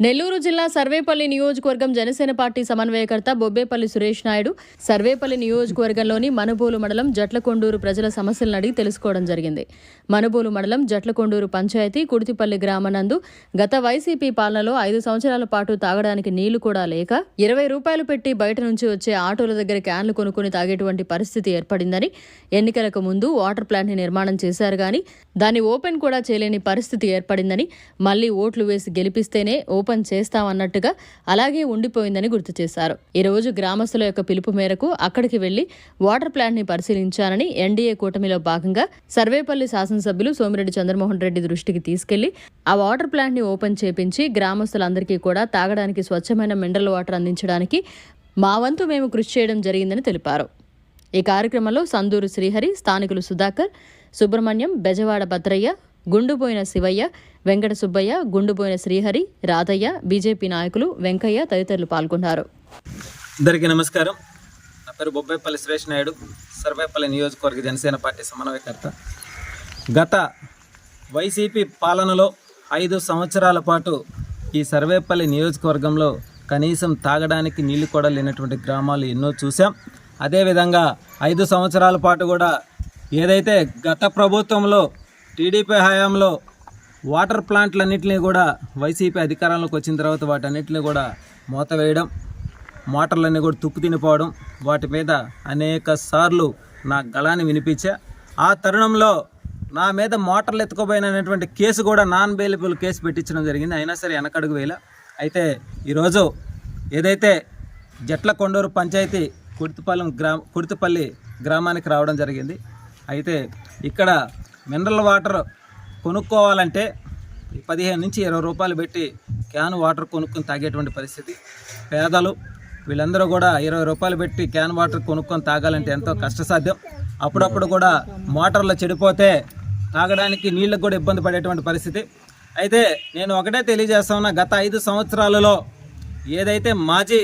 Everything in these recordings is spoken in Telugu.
నెల్లూరు జిల్లా సర్వేపల్లి నియోజకవర్గం జనసేన పార్టీ సమన్వయకర్త బొబ్బేపల్లి సురేష్ నాయుడు సర్వేపల్లి నియోజకవర్గంలోని మనుబోలు మండలం జట్లకొండూరు ప్రజల సమస్యలను అడిగి తెలుసుకోవడం జరిగింది. మనుబోలు మండలం జట్లకొండూరు పంచాయతీ కుడితిపల్లి గ్రామనందు గత వైసీపీ పాలనలో ఐదు సంవత్సరాల పాటు తాగడానికి నీళ్ళు కూడా లేక ఇరవై రూపాయలు పెట్టి బయట నుంచి వచ్చే ఆటోల దగ్గర క్యాన్లు కొనుక్కుని తాగేటువంటి పరిస్థితి ఏర్పడిందని ఎన్నికలకు ముందు వాటర్ ప్లాంట్ని నిర్మాణం చేశారు కానీ దాన్ని ఓపెన్ కూడా చేయలేని పరిస్థితి ఏర్పడిందని మళ్ళీ ఓట్లు వేసి గెలిపిస్తేనే ఓపెన్ చేస్తామన్నట్టుగా అలాగే ఉండిపోయిందని గుర్తు చేశారు. ఈరోజు గ్రామస్తుల యొక్క పిలుపు మేరకు అక్కడికి వెళ్ళి వాటర్ ప్లాంట్ని పరిశీలించానని ఎన్డీఏ కూటమిలో భాగంగా సర్వేపల్లి శాసనసభ్యులు సోమిరెడ్డి చంద్రమోహన్ రెడ్డి దృష్టికి తీసుకెళ్ళి ఆ వాటర్ ప్లాంట్ని ఓపెన్ చేపించి గ్రామస్తులందరికీ కూడా తాగడానికి స్వచ్ఛమైన మినరల్ వాటర్ అందించడానికి మా వంతు మేము కృషి చేయడం జరిగిందని తెలిపారు. ఈ కార్యక్రమంలో సందూరు శ్రీహరి స్థానికులు సుధాకర్ సుబ్రహ్మణ్యం బెజవాడ భద్రయ్య గుండుపోయిన శివయ్య వెంకట సుబ్బయ్య గుండుపోయిన శ్రీహరి రాధయ్య బీజేపీ నాయకులు వెంకయ్య తదితరులు పాల్గొన్నారు. అందరికీ నమస్కారం. నా పేరు బొబ్బేపల్లి సురేష్ నాయుడు సర్వేపల్లి నియోజకవర్గ జనసేన పార్టీ సమన్వయకర్త. గత వైసీపీ పాలనలో ఐదు సంవత్సరాల పాటు ఈ సర్వేపల్లి నియోజకవర్గంలో కనీసం తాగడానికి నీళ్ళు కూడా లేనటువంటి గ్రామాలు ఎన్నో చూసాం అదేవిధంగా ఐదు సంవత్సరాల పాటు కూడా ఏదైతే గత ప్రభుత్వంలో టీడీపీ హయాంలో వాటర్ ప్లాంట్లన్నింటినీ కూడా వైసీపీ అధికారంలోకి వచ్చిన తర్వాత వాటన్నిటిని కూడా మూత వేయడం మోటార్లన్నీ కూడా తుప్పు తినిపోవడం వాటి మీద అనేక సార్లు నా గళాన్ని వినిపించా. ఆ తరుణంలో నా మీద మోటార్లు ఎత్తుకోబోయినటువంటి కేసు కూడా నాన్ బెయిలబుల్ కేసు పెట్టించడం జరిగింది. అయినా సరే వెనకడుగు వేల అయితే ఈరోజు ఏదైతే జట్ల కొండూరు పంచాయతీ కుర్తిపాలెం గ్రా కుర్తిపల్లి గ్రామానికి రావడం జరిగింది. అయితే ఇక్కడ మినరల్ వాటర్ కొనుక్కోవాలంటే పదిహేను నుంచి ఇరవై రూపాయలు పెట్టి క్యాన్ వాటర్ కొనుక్కొని తాగేటువంటి పరిస్థితి. పేదలు వీళ్ళందరూ కూడా ఇరవై రూపాయలు పెట్టి క్యాన్ వాటర్ కొనుక్కొని తాగాలంటే ఎంతో కష్టసాధ్యం. అప్పుడప్పుడు కూడా మోటార్లు చెడిపోతే తాగడానికి నీళ్ళకు కూడా ఇబ్బంది పడేటువంటి పరిస్థితి. అయితే నేను ఒకటే తెలియజేస్తా గత ఐదు సంవత్సరాలలో ఏదైతే మాజీ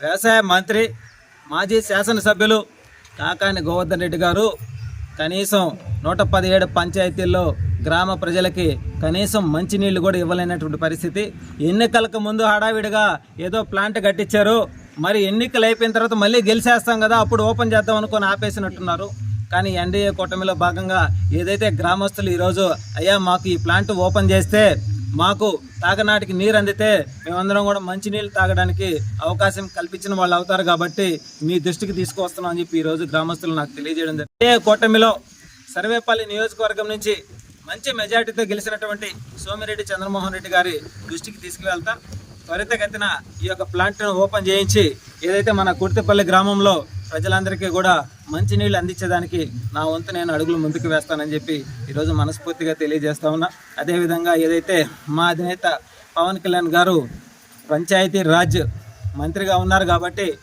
వ్యవసాయ మంత్రి మాజీ శాసనసభ్యులు కాకాని గోవర్ధన్ రెడ్డి గారు కనీసం నూట పదిహేడు పంచాయతీల్లో గ్రామ ప్రజలకి కనీసం మంచినీళ్ళు కూడా ఇవ్వలేనటువంటి పరిస్థితి. ఎన్నికలకు ముందు హడావిడిగా ఏదో ప్లాంట్ కట్టించారు. మరి ఎన్నికలు అయిపోయిన తర్వాత మళ్ళీ గెలిచేస్తాం కదా అప్పుడు ఓపెన్ చేద్దాం అనుకొని ఆపేసినట్టున్నారు. కానీ ఎన్డీఏ కూటమిలో భాగంగా ఏదైతే గ్రామస్తులు ఈరోజు అయ్యా మాకు ఈ ప్లాంట్ ఓపెన్ చేస్తే మాకు తాగనాటికి నీరు అందితే మేమందరం కూడా మంచినీళ్ళు తాగడానికి అవకాశం కల్పించిన వాళ్ళు అవుతారు కాబట్టి మీ దృష్టికి తీసుకువస్తున్నాం అని చెప్పి ఈరోజు గ్రామస్తులు నాకు తెలియజేయడం జరిగింది. కూటమిలో సర్వేపల్లి నియోజకవర్గం నుంచి మంచి మెజార్టీతో గెలిచినటువంటి సోమిరెడ్డి చంద్రమోహన్ రెడ్డి గారి దృష్టికి తీసుకువెళ్తా. త్వరితగతిన ఈ యొక్క ప్లాంట్ను ఓపెన్ చేయించి ఏదైతే మన కుర్తిపల్లి గ్రామంలో ప్రజలందరికీ కూడా మంచినీళ్ళు అందించేదానికి నా వంతు నేను అడుగులు ముందుకు వేస్తానని చెప్పి ఈరోజు మనస్ఫూర్తిగా తెలియజేస్తా ఉన్నా. అదేవిధంగా ఏదైతే మా అధినేత పవన్ కళ్యాణ్ గారు పంచాయతీ రాజ్ మంత్రిగా ఉన్నారు కాబట్టి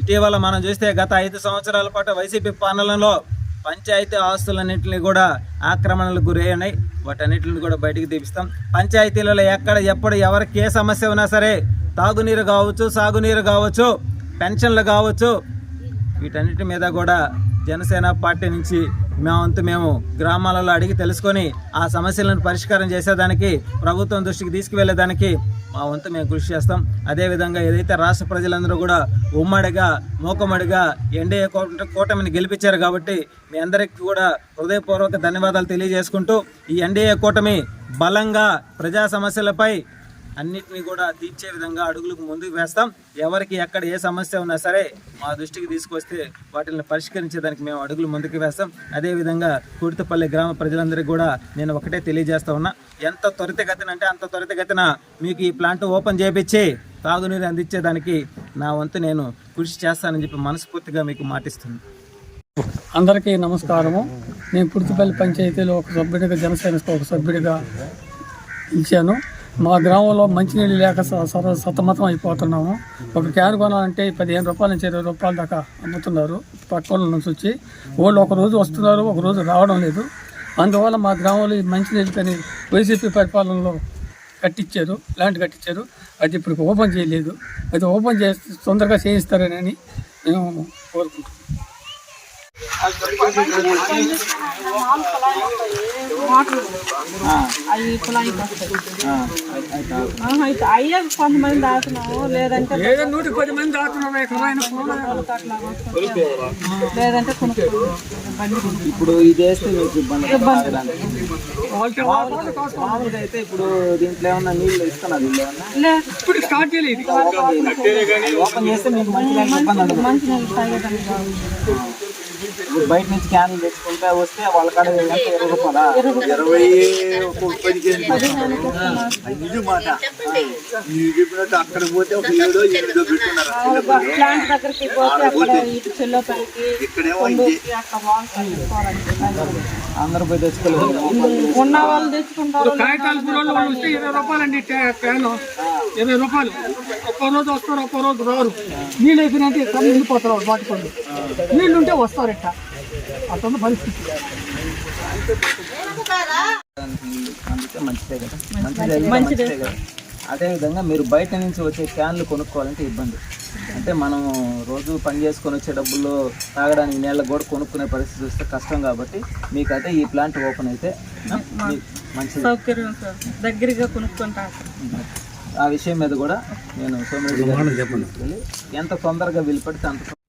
ఇటీవల మనం చూస్తే గత ఐదు సంవత్సరాల పాటు వైసీపీ పాలనలో పంచాయతీ ఆస్తులన్నింటినీ కూడా ఆక్రమణలకు గురయ్యాయి. వాటన్నిటిని కూడా బయటికి తీపిస్తాం. పంచాయతీలలో ఎక్కడ ఎప్పుడు ఎవరికి ఏ సమస్య ఉన్నా సరే తాగునీరు కావచ్చు సాగునీరు కావచ్చు పెన్షన్లు కావచ్చు వీటన్నిటి మీద కూడా జనసేన పార్టీ నుంచి మేమంతా మేము గ్రామాలలో అడిగి తెలుసుకొని ఆ సమస్యలను పరిష్కారం చేసేదానికి ప్రభుత్వం దృష్టికి తీసుకువెళ్ళేదానికి మా వంతు మేము కృషి చేస్తాం. అదేవిధంగా ఏదైతే రాష్ట్ర ప్రజలందరూ కూడా ఉమ్మడిగా మూకమ్మడిగా ఎన్డీఏ కూటమిని గెలిపించారు కాబట్టి మీ అందరికీ కూడా హృదయపూర్వక ధన్యవాదాలు తెలియజేసుకుంటూ ఈ ఎన్డీఏ కూటమి బలంగా ప్రజా సమస్యలపై అన్నిటినీ కూడా తీర్చే విధంగా అడుగులకు ముందుకు వేస్తాం. ఎవరికి ఎక్కడ ఏ సమస్య ఉన్నా సరే మా దృష్టికి తీసుకొస్తే వాటిని పరిష్కరించేదానికి మేము అడుగులు ముందుకు వేస్తాం. అదేవిధంగా కుర్తిపల్లి గ్రామ ప్రజలందరికీ కూడా నేను ఒకటే తెలియజేస్తా ఉన్నా. ఎంత త్వరితగతిన అంటే అంత త్వరితగతిన మీకు ఈ ప్లాంట్ ఓపెన్ చేపించి తాగునీరు అందించేదానికి నా వంతు నేను కృషి చేస్తానని చెప్పి మనస్ఫూర్తిగా మీకు మాటిస్తుంది అందరికీ నమస్కారము. నేను పుర్తిపల్లి పంచాయతీలో ఒక సభ్యుడిగా జనసేన ఒక సభ్యుడిగా ఇచ్చాను మా గ్రామంలో మంచినీళ్ళు లేక స- సత- సతమతం అయిపోతున్నాము. ఒక క్యాన్ కొనాలంటే పదిహేను రూపాయల నుంచి ఇరవై రూపాయల దాకా అమ్ముతున్నారు. పక్కన నుంచి వచ్చి వాళ్ళు ఒక రోజు వస్తున్నారు ఒక రోజు రావడం లేదు. అందువల్ల మా గ్రామంలో ఈ మంచినీళ్ళు కానీ వైసీపీ పరిపాలనలో కట్టించారు ప్లాంట్ కట్టించారు అది ఇప్పుడు ఓపెన్ చేయలేదు. అది ఓపెన్ చేస్తే తొందరగా చేయిస్తారని మేము కోరుకుంటున్నాం అవి వస్తాయి అయ్యే కొంతమంది లేదంటే నూటి పది మంది లేదంటే. ఇప్పుడు ఇది వేస్తే మీకు ఇబ్బంది తాగడానికి. వాళ్ళకి మామూలుగా అయితే ఇప్పుడు దీంట్లో ఏమన్నా నీళ్ళు ఇస్తున్నారు ఇప్పుడు స్టార్ట్ చేయలేదు ఓపెన్ చేస్తే మీకు మంచి మంచి నీళ్ళు. ఇప్పుడు బయట నుంచి క్యాన్లు తెచ్చుకుంటే వస్తే వాళ్ళ కాడ ఇరవై రూపాయలా. ఇరవై ఒక పదిహేను ఇది మాట. నీకు చెప్పినట్టు అక్కడ పోతే ఒక ఏడో ఎనిమిదో పెట్టున్నారు ఇక్కడేమో అందరూ పోయి తెచ్చుకోలేదు. ఉన్న వాళ్ళు తెచ్చుకుంటారు కాగితాలు పిల్లలు వాళ్ళు వస్తే ఇరవై రూపాయలండి క్యాన్ ఇరవై రూపాయలు. ఒక్కో రోజు వస్తారు ఒక్కో రోజు రారు. నీళ్ళు అయిపోయినట్టు ఇక్కడ వెళ్ళిపోతారు వాళ్ళు పట్టుకోండి నీళ్ళు ఉంటే వస్తారు అతను పరిస్థితి. అందుకే మంచిదే. కదా మంచిదే. మంచిదే కదా అదే విధంగా మీరు బయట నుంచి వచ్చే క్యాన్లు కొనుక్కోవాలంటే ఇబ్బంది. అంటే మనం రోజు పని చేసుకొని వచ్చే డబ్బుల్లో తాగడానికి నీళ్ళ కూడా కొనుక్కునే పరిస్థితి వస్తే కష్టం కాబట్టి మీకైతే ఈ ప్లాంట్ ఓపెన్ అయితే ఆ, మీకు మంచిది. సౌకర్యం సార్. దగ్గరగా కొనుక్కుంటారు ఆ విషయం మీద కూడా నేను సోమిరెడ్డి ఎంత తొందరగా వీలు పడితే అంత